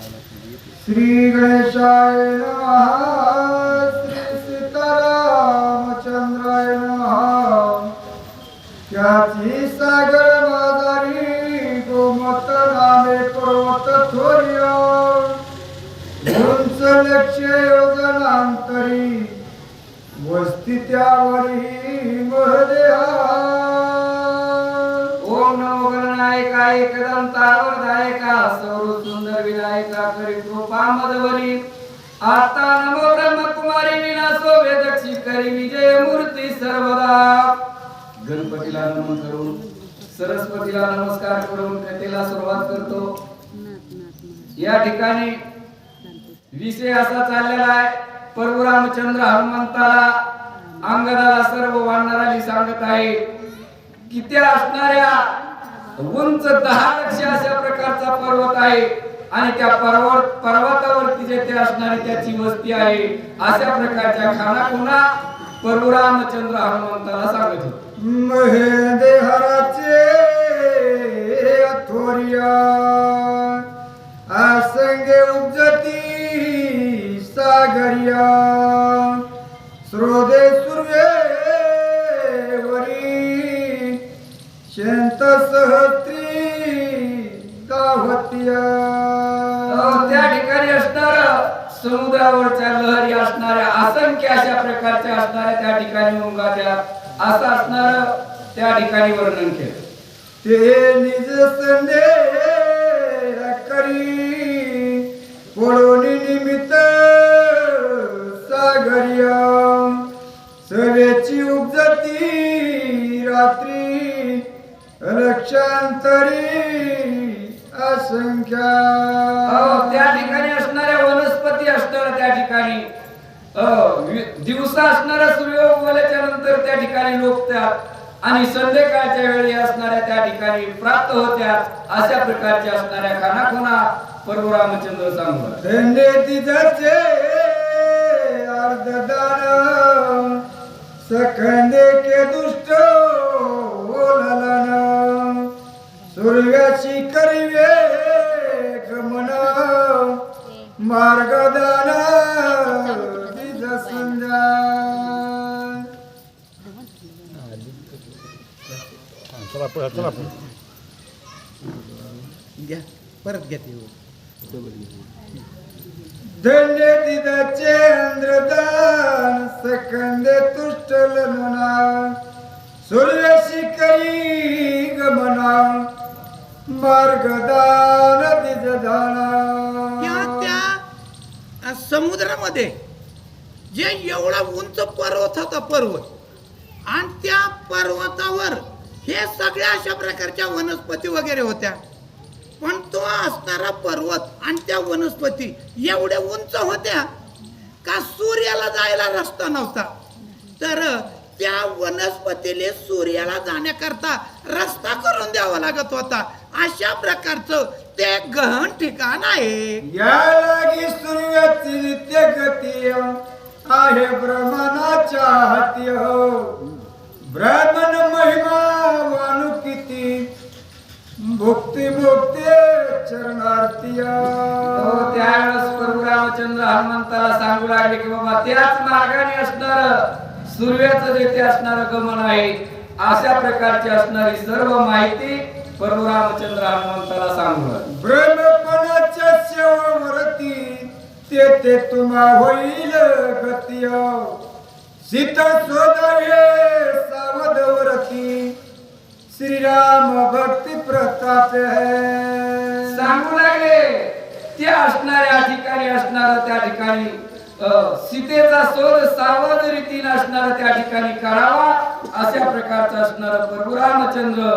श्री गणेशाय नमः श्री सीतारामचंद्राय नमः। त्याची सागर मादारी गोमत नामे पर्वत थोर्य। उंच लक्ष योजनांतरी वस्ती त्यावरी महदेहा। ओम नमो गणनायका एकदम तावरदायका सर्व सुंदर विनायका करी आता नमो ब्रह्मकुमारी विनाशो वेदक्षी करी विजय मूर्ती सर्वदा गणपतीला नमन करून सरस्वतीला नमस्कार करून कथेला सुरुवात करतो. या ठिकाणी विषय असा चाललेला आहे प्रभू रामचंद्र हनुमंताला अंगदाला सर्व वानराली सांगत आहे किती असणाऱ्या उंच दहा लक्ष अशा प्रकारचा पर्वत आहे. आणि त्या पर्वत पर्वतावरती जे असणारी त्याची वस्ती आहे. अशा प्रकारच्या खाना खुणा प्रभू रामचंद्र हनुमंताला सांगत होते. असणाऱ्या त्या ठिकाणी उंगात्या असं असणार त्या ठिकाणी वर्णन केलं. ते निज संदे करी पडोनी निमित्त सागरिया. सवेची उपजती रात्री लक्षांतरी असंख्या. त्या ठिकाणी असणाऱ्या वनस्पती असणार त्या ठिकाणी दिवसा असणारा सूर्य उगवल्याच्या नंतर त्या ठिकाणी लोकतात आणि संध्याकाळच्या वेळी असणाऱ्या त्या ठिकाणी प्राप्त होत्या अशा प्रकारच्या असणाऱ्या खानाखुना प्रभू रामचंद्र सांगू सखंदे के दुष्ट सूर्याची पुढे चला पुढे घ्या. परत घ्या ते. धन्य तिथचे इंद्रदान सकंदे तुष्टल म्हणा सूर्यशी करी गमना मार्गदान तिज त्या दाना त्या अ, समुद्रामध्ये जे एवढा उंच पर्वत होता पर्वत आणि त्या पर्वतावर हे सगळ्या अशा प्रकारच्या वनस्पती वगैरे होत्या. पण तो असणारा पर्वत आणि त्या वनस्पती एवढ्या उंच होत्या का सूर्याला जायला रस्ता नव्हता. तर त्या वनस्पतीले सूर्याला जाण्याकरता रस्ता करून द्यावा लागत होता. अशा प्रकारचं ते गहन ठिकाण आहे. या लागी सूर्याची नित्य गती आहे ब्रह्मणाच्या हाती हो. ब्राह्मण भुक्ती मुक्ती चरणार्थिया अहो, त्यावेळेस प्रभू रामचंद्र हनुमंताला सांगू लागले की बाबा त्याच मार्गाने असणार सूर्याचं जे ते असणार गमन आहे अशा प्रकारची असणारी सर्व माहिती प्रभू रामचंद्र हनुमंताला सांगू लागले. ब्रह्मपणाच्या सेवावरती ते ते तुम्हा होईल गती सीता सोदावे सावधवरती श्रीराम भक्ती प्रताप. है सांगू लागले त्या असणाऱ्या ठिकाणी असणार त्या ठिकाणी सीतेचा शोध सावध रीतीने असणार त्या ठिकाणी करावा अशा प्रकारचा असणार प्रभू रामचंद्र.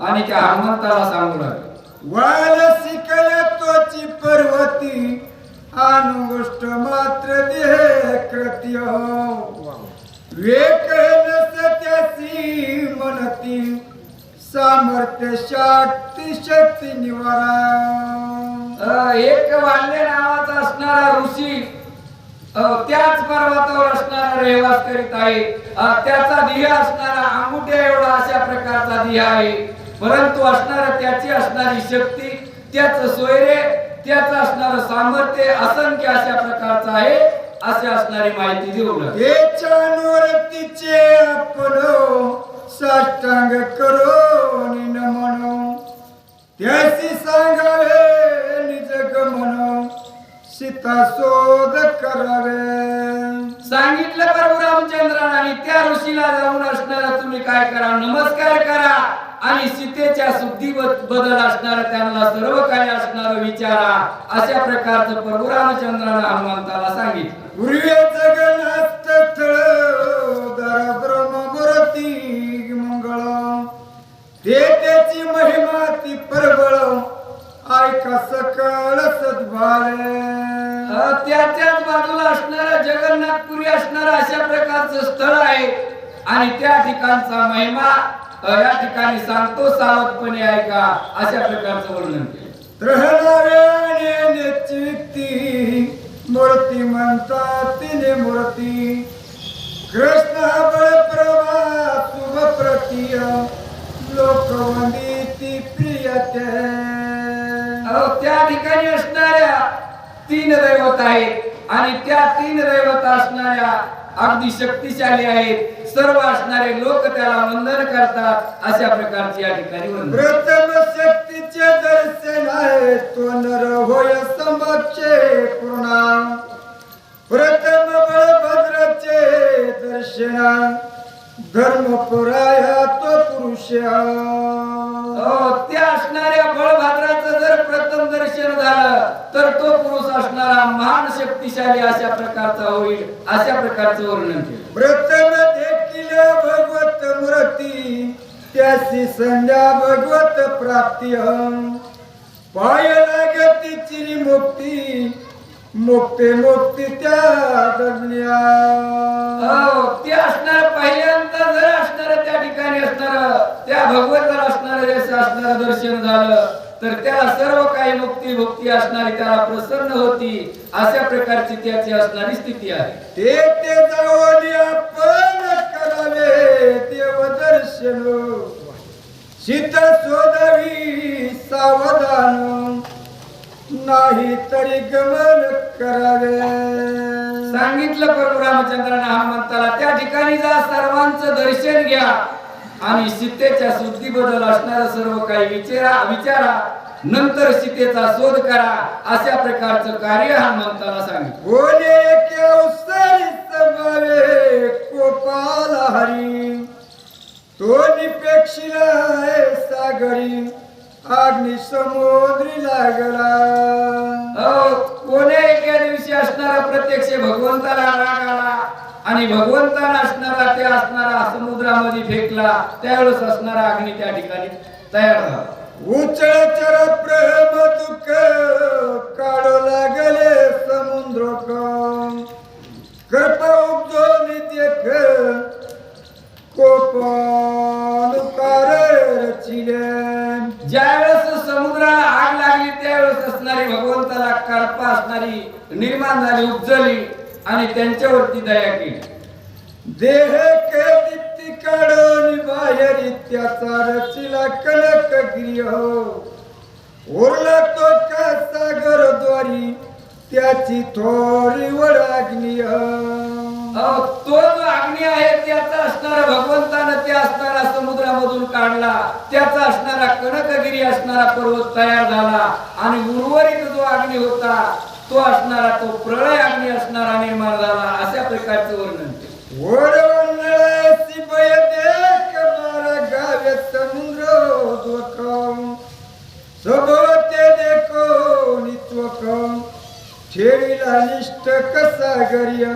आणि त्या हनुमंताला सांगू लागले. वाल शिकले तोची पर्वती अनुगोष्ट मात्र देह कृत्य वेक त्याची मनती. सामर्थ्य शक्ती शक्ती निवारा. एक वाल्य नावाचा असणारा ऋषी त्याच पर्वतावर असणारा रहिवास करीत आहे. त्याचा ध्येय असणारा अंगुठ्या एवढा अशा प्रकारचा ध्येय आहे. परंतु असणारा त्याची असणारी शक्ती त्याच सोयरे त्याचं असणारं सामर्थ्य असंख्य अशा प्रकारचं आहे अशी असणारी माहिती देऊ तिचे आपण साष्टांग करो नमनो त्यासी सांगावे निज गमन। सीता शोध करावे। सांगितलं प्रभू रामचंद्राने आणि त्या ऋषीला जाऊन असणारा तुम्ही काय करा? नमस्कार करा. आणि सीतेच्या शुद्धी बदल असणार त्यांना सर्व काही असणार विचारा. अशा प्रकारचं प्रभू रामचंद्रानं हनुमंताला सांगितलं. पूर्वे जगन्नाथ स्थळ ते त्याची महिमा ती परबळ ऐका सकळ सद्भावे. त्याच्याच बाजूला असणारं जगन्नाथपुरी असणारं अशा प्रकारचं स्थळ आहे. आणि त्या ठिकाणचा महिमा या ठिकाणी सांगतो सावधपणे ऐका अशा प्रकारचं वर्णन केलं. चित्ती मूर्ती म्हणतात तिने मूर्ती. कृष्ण दैवत आहेत आणि त्या तीन दैवत असणाऱ्या अगदी शक्तिशाली आहेत. सर्व असणारे लोक त्याला वंदन करतात अशा प्रकारची या ठिकाणी प्रथम शक्तीचे दर्शन आहे तो नर होय समक्षे पूर्णा प्रथम बळभद्राचे दर्शन धर्मपुराया तो पुरुष अहो, त्या असणाऱ्या बळभद्राचं जर प्रथम दर्शन झालं तर तो पुरुष असणारा महान शक्तिशाली अशा प्रकारचा होईल अशा प्रकारचं वर्णन केलं. प्रथम देखील भगवत मूर्ती त्याची संध्या भगवत प्राप्ती पाय लागती चिरी मुक्ती मुक्ती मुक्ती त्या अहो, ते असणार पहिल्यांदा जर असणार त्या ठिकाणी असणार त्या भगवंताला असणार जसं असणार दर्शन झालं. तर त्याला सर्व काही मुक्ती भक्ती असणारी त्याला प्रसन्न होती अशा प्रकारची त्याची असणारी स्थिती आहे. ते ते आपण करावे देव दर्शन. सीता शोधावी सावधान. नाही तरी गमन करावे. सांगितलं प्रभू रामचंद्राने हनुमंताला त्या ठिकाणी जा सर्वांचं दर्शन घ्या. आणि सीतेच्या शुद्धीबद्दल असणारं सर्व काही विचारा विचारा. नंतर सीतेचा शोध करा अशा प्रकारचं कार्य हनुमंताला सांगितलं. बोले केवसारी समावे कोपाल हरी. तो निपेक्षिला सागरी अग्नि समुद्री लागला. कोण्या एका दिवशी असणारा प्रत्यक्ष भगवंताला राग आला आणि भगवंताला असणारा ते असणारा समुद्रामध्ये फेकला त्यावेळेस असणारा अग्नी त्या ठिकाणी तयार झाला. उचळचर प्रेम दुःख काढू लागले समुद्र कृपा उपजो देख कोपानुकार रचिले. ज्यावेळेस समुद्राला आग लागली त्यावेळेस असणारी भगवंताला करपा असणारी निर्माण झाली उपजली आणि त्यांच्यावरती दया केली. देह के काढून बाहेर त्याचा रचिला कनक गृह उरला तो का सागर द्वारी त्याची थोडी वडाग्नी अहो, तो जो अग्नी आहे त्याचा असणारा भगवंतानं ते असणारा समुद्रामधून काढला. त्याचा असणारा कनकगिरी असणारा पर्वत तयार झाला. आणि उर्वरित जो अग्नी होता तो असणारा तो प्रळय अग्नी असणारा निर्माण झाला. अशा प्रकारचं वर्णन. केलं. निष्ठ कसा गरिया।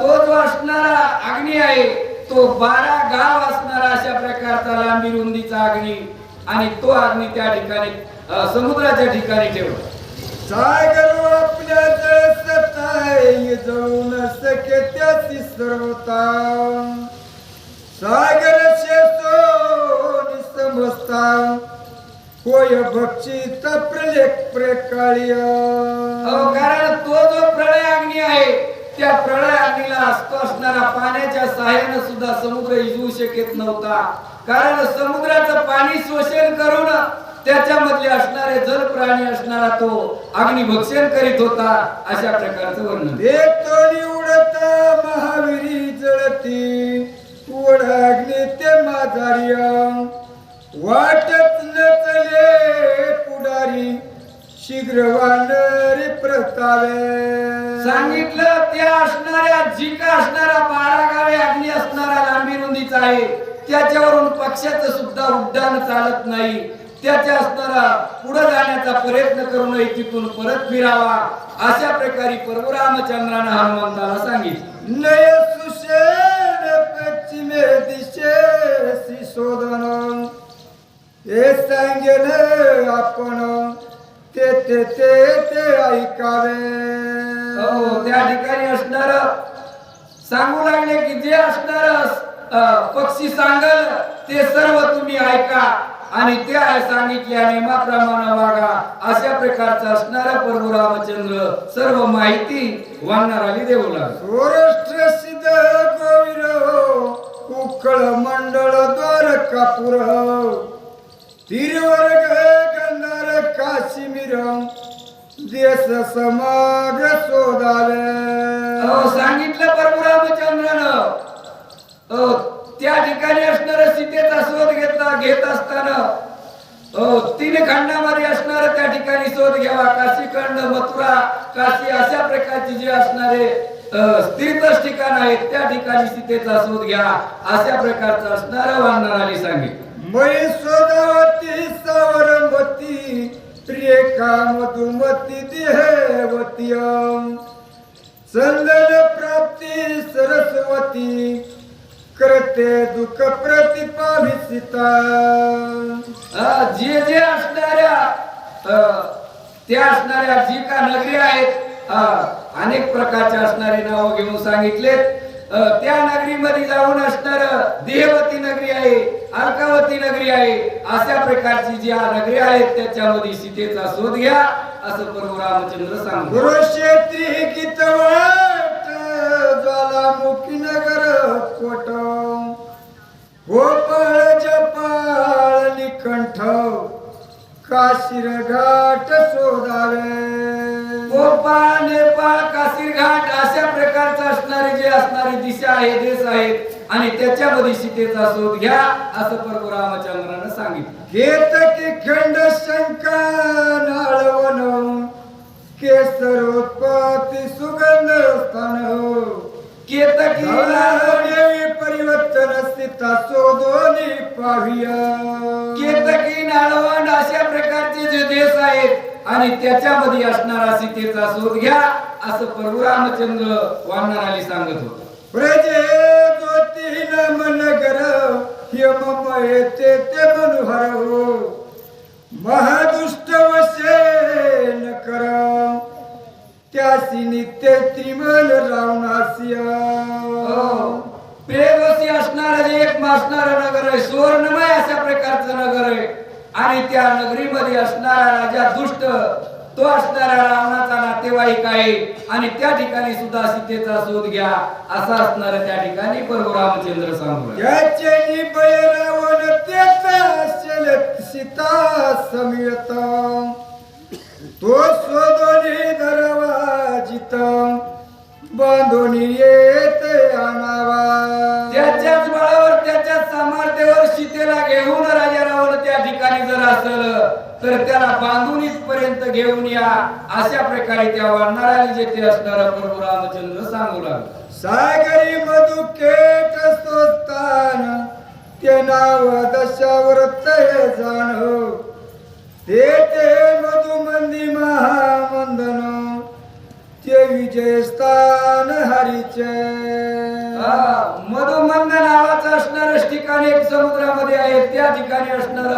तो जो असणारा अग्नी आहे. तो बारा गाव असणारा अशा प्रकारचा लांबी रुंदीचा अग्नी आणि तो अग्नी त्या ठिकाणी समुद्राच्या ठिकाणी ठेवला. सागर आपल्या सके त्याची सर्वता. सागर शेतो निसमस्ता होय भक्षिता प्रलेख प्रकाळिया? अहो, कारण तो जो प्रळय अग्नी आहे त्या प्रळय अग्नीला असतो असणारा पाण्याच्या सहाय्याने सुद्धा समुद्र इजवू शकत नव्हता. कारण समुद्राचं पाणी शोषण करून त्याच्यामधले असणारे जल प्राणी असणारा तो अग्निभक्षण करीत होता अशा प्रकारचं वर्णन. देतोनी उडता महावीरी जळती. उडागली ते माझारिया वाटत नचले पुढारी शीघ्र वानरी प्रतावे सांगितलं त्या असणाऱ्या जिका असणारा बारा गावे अग्नी असणारा लांबी रुंदीचा आहे. त्याच्यावरून पक्षाचं सुद्धा उड्डाण चालत नाही. त्याच्या असणारा पुढे जाण्याचा प्रयत्न करू नये तिथून परत फिरावा. अशा प्रकारे परशुरामचंद्रानं हनुमंताला सांगितलं. नय सुषेण पश्चिमे दिशेसी शोधन हे सांगेन आपण. ते ते ते ते ऐकावे. हो त्या ठिकाणी असणार. सांगू लागले की जे असणार पक्षी सांगल ते सर्व तुम्ही ऐका. आणि त्या सांगितल्या नियमाप्रमाणे वागा. अशा प्रकारचं असणारा प्रभू रामचंद्र. सर्व माहिती देऊ लागला. सौराष्ट्र सिद्ध गोविर उकळ मंडळ द्वार कापूर तिरुवर्ग गंधार काश्मीर. देश समग्र हो सांगितलं प्रभू रामचंद्रनं हो त्या ठिकाणी असणार सीतेचा शोध घेतला घेत असताना हो तीन खंडामध्ये असणार त्या ठिकाणी शोध घ्यावा. काशी खंड मथुरा काशी अशा प्रकारचे जे असणारे तीर्थ तीर्थच ठिकाण आहेत त्या ठिकाणी सीतेचा शोध घ्या. अशा प्रकारचं असणार वानराली सांगितलं. मैसोदावती सावरमती प्रियका मधुमती देहवती. चंदन प्राप्ती सरस्वती करते दुःख प्रतिपाभिसिता जे जे असणाऱ्या त्या असणाऱ्या जी का नगरी आहेत अनेक प्रकारचे असणारे नाव घेऊन सांगितलेत. त्या नगरीमध्ये जाऊन असणार देहवती नगरी आहे अलकावती नगरी आहे अशा प्रकारची जी आ नगरी आहेत त्याच्यामध्ये सीतेचा शोध घ्या असं प्रभू रामचंद्र सांग गुरुक्षेत्री गीतवाट ज्वालामुखी नगर कोट गोपाळ जपाळ निकंठ काशीर घाट शोधावे. गोपाळ नेपाळ काशीरघाट अशा प्रकारचं असणारे जे असणारी दिशा आहे देश आहेत आणि त्याच्यामध्ये सीतेचा शोध घ्या असं प्रभू रामचंद्रानं सांगितलं. केतकी खंड शंका नाळवण केसरोत्पत्ती सुगंध स्थान हो. केतकी देवी परिवर्तन स्थिता शोधोनी पाहिया. केतकी नाळवण अशा प्रकारचे जे देश आहेत आणि त्याच्यामध्ये असणारा सीतेचा शोध घ्या असं प्रभू रामचंद्र वानराली सांगत होता. प्रजे ज्योती यम येते ते मनोहर हो महादुष्ट वशे न कर. त्यासी नित्य त्रिमल रावणासिया. हो. प्रेमसी असणारं जे एक असणारं नगर आहे सुवर्णमय अशा आहे आणि त्या नगरीमध्ये असणारा राजा दुष्ट तो असणारा रावणाचा नातेवाईक आहे. आणि त्या ठिकाणी सुद्धा सीतेचा शोध घ्या. असा असणार त्या ठिकाणी प्रभू रामचंद्र सांगू. त्याचे रावण सीता समियत. तो शोधोनी धरवा जित. बांधून येते आणावा. त्याच्याच बळावर त्याच्याच सामर्थ्यावर सीतेला घेऊन राजा रावण त्या ठिकाणी जर असल तर त्याला बांधून इथपर्यंत घेऊन या. अशा प्रकारे त्या वाढणाऱ्या जेथे असणारा प्रभू रामचंद्र सांगू लागला. सागरी मधुकेट स्वस्तान ते नाव दशाव्रत हे जाणो. ते ते मधुमंदी महामंदन ते विजय स्थान मधुमंद नावाचं असणार ठिकाण एक समुद्रामध्ये आहे. त्या ठिकाणी असणार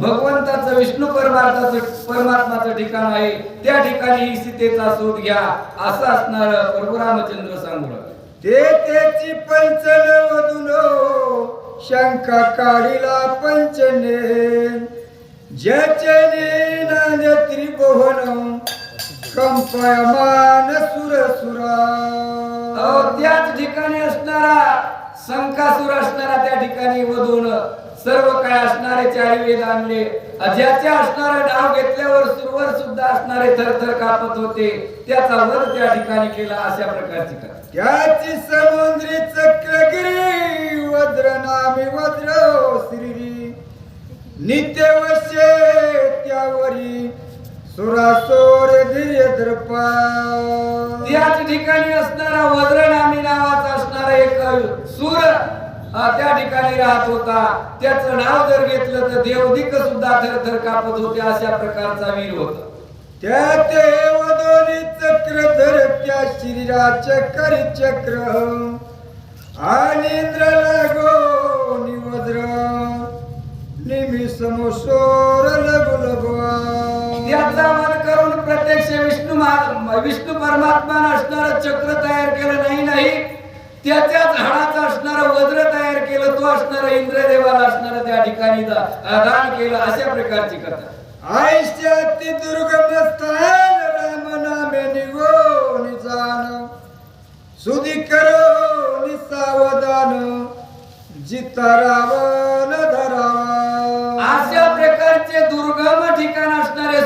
भगवंताचं विष्णू परमार्थाचं परमात्माचं ठिकाण आहे. त्या ठिकाणी सीतेचा शोध घ्या. असं असणार प्रभू रामचंद्र सांगू ते त्याची पंचन मधून शंका काढीला पंचने. ज्याचे नांद त्रिभुवन कंपयमान सुरसुरा. अहो, त्याच ठिकाणी असणारा शंकासूर असणारा त्या ठिकाणी वधून सर्व काय असणारे चारी वेद आणले ज्याचे असणारे डाव घेतल्यावर सुरवर सुद्धा असणारे थरथर कापत होते. त्याचा वध त्या ठिकाणी केला अशा प्रकारची कथा. त्याची समुद्री चक्रगिरी वज्र नामी वज्र श्रीरी. नित्य वशे त्यावरी सुरासोर धीर्य द्रपा ठिकाणी असणारा वज्र नामी नावाचा असणारा एक सूर त्या ठिकाणी राहत होता. त्याचं नाव जर घेतलं तर देवदिक सुद्धा थरथर कापत होते अशा प्रकारचा वीर होता. त्या ते वदोनी चक्रधर त्या शरीराचे करी चक्र. आणि इंद्र लागो निवज्र निमी समोसोर लगु लगवा. त्याचा करून प्रत्यक्ष विष्णू महा- विष्णू परमात्मा असणारं चक्र तयार केलं नाही नाही. त्याच्याच हाडाचं असणारं वज्र तयार केलं तो असणारं इंद्रदेवाला असणारं त्या ठिकाणी दान केलं अशा प्रकारची कथा. आयुष्याती दुर्गम स्थान राम नामे निगो निजान सुधी करो निसावधान जिता रावण धरावा. अशा प्रकारचे दुर्गम ठिकाण असणारे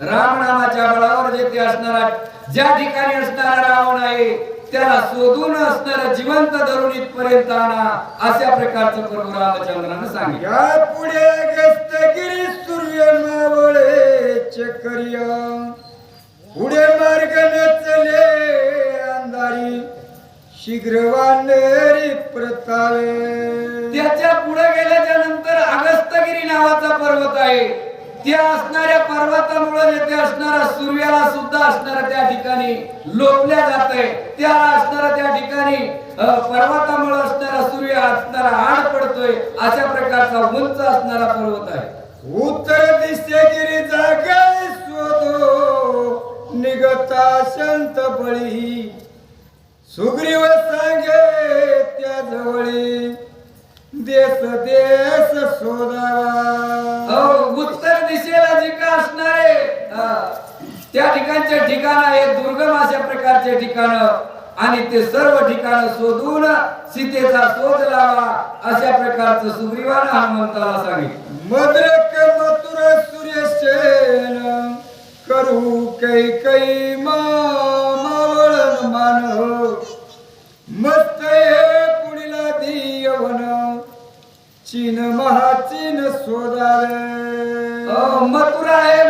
शोधून रामनामाच्या बळावर जेथे असणारा ज्या ठिकाणी असणारा रावण आहे त्याला शोधून असणारा जिवंत धरून इथपर्यंत आणा अशा प्रकारचं प्रभू रामचंद्रानं सांगितलं. या पुढे गस्तगिरी सूर्य मावळे चक्रिय. पुढे मार्ग नचले अंधारी शीघ्र वानेरी प्रतावे त्याच्या पुढे गेल्याच्यानंतर अगस्तगिरी नावाचा पर्वत आहे. त्या असणाऱ्या पर्वतामुळे येथे असणारा सूर्याला सुद्धा असणारा त्या ठिकाणी लोपल्या जात आहे त्या असणारा त्या ठिकाणी पर्वतामुळे असणारा सूर्य असणारा आड पडतोय अशा प्रकारचा उंच असणारा पर्वत आहे. उत्तर दिशेगिरी जागे शोधो निगता शांत बळी. सुग्रीव प्रकारचे ठिकाण आणि ते सर्व ठिकाण शोधून सीतेचा शोध लावा अशा प्रकारचं सुग्रीवानं हनुमंताला सांगितलं. मद्रक मथुर सूर्यसेन करू कै कै मावळन मान. मस्त हे पुढीला दियवन चीन महाचीन शोधावे अ, मथुरा अ,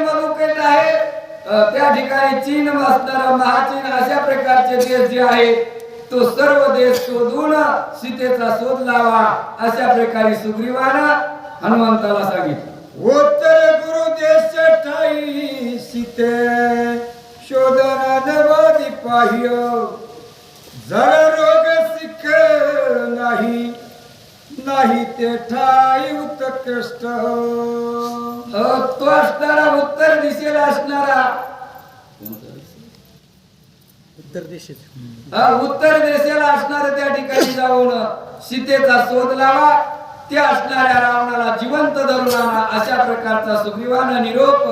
त्या ठिकाणी चीन मास्तर महाचीन अशा प्रकारचे देश जे आहेत तो सर्व देश शोधून सीतेचा शोध लावा अशा प्रकारे सुग्रीवाना हनुमंताला सांगितलं. उत्तर गुरु देश ठाई सीते शोधना नवादी पाहियो. जरा रोग सिख नाही. नाही ते ठाई उत्कृष्ट. तो असणारा उत्तर दिशेला असणारा. अ, उत्तर दिशेला असणारा त्या ठिकाणी जाऊन सीतेचा शोध लावा. त्या असणाऱ्या रावणाला जिवंत धरून आणा. अशा प्रकारचा सुग्रीवानं निरोप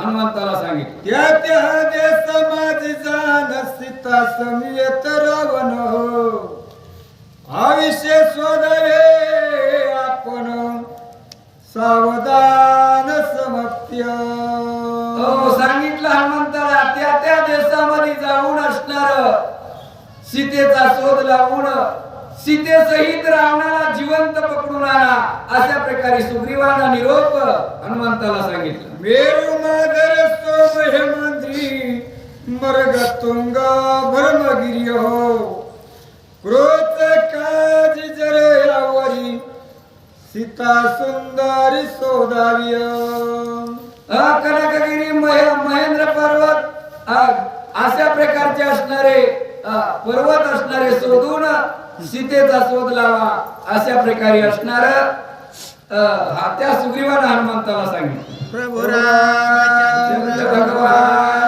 हनुमंताला सांगितलं. त्या त्या देश माझी जाण सीता समियत रावण आयुष्य शोधावे आपण सावधान समत्य हो सांगितलं हनुमंताला त्या त्या देशामध्ये जाऊन असणार. सीतेचा शोध लावून सीतेसहित रावणाला जिवंत पकडून आणा. अशा प्रकारे सुग्रीवानं निरोप हनुमंताला सांगितलं. मेरू मादर सोम हेमंद्री मर्ग तुंग भ्रमगिरी हो. क्रोध सीता सुंदरी सोदाविय कनकगिरी महे- महेंद्र पर्वत अशा प्रकारचे असणारे पर्वत असणारे शोधून सीतेचा शोध लावा अशा प्रकारे असणार त्या सुग्रीवानं हनुमंताला सांगितलं. प्रभू भगवान.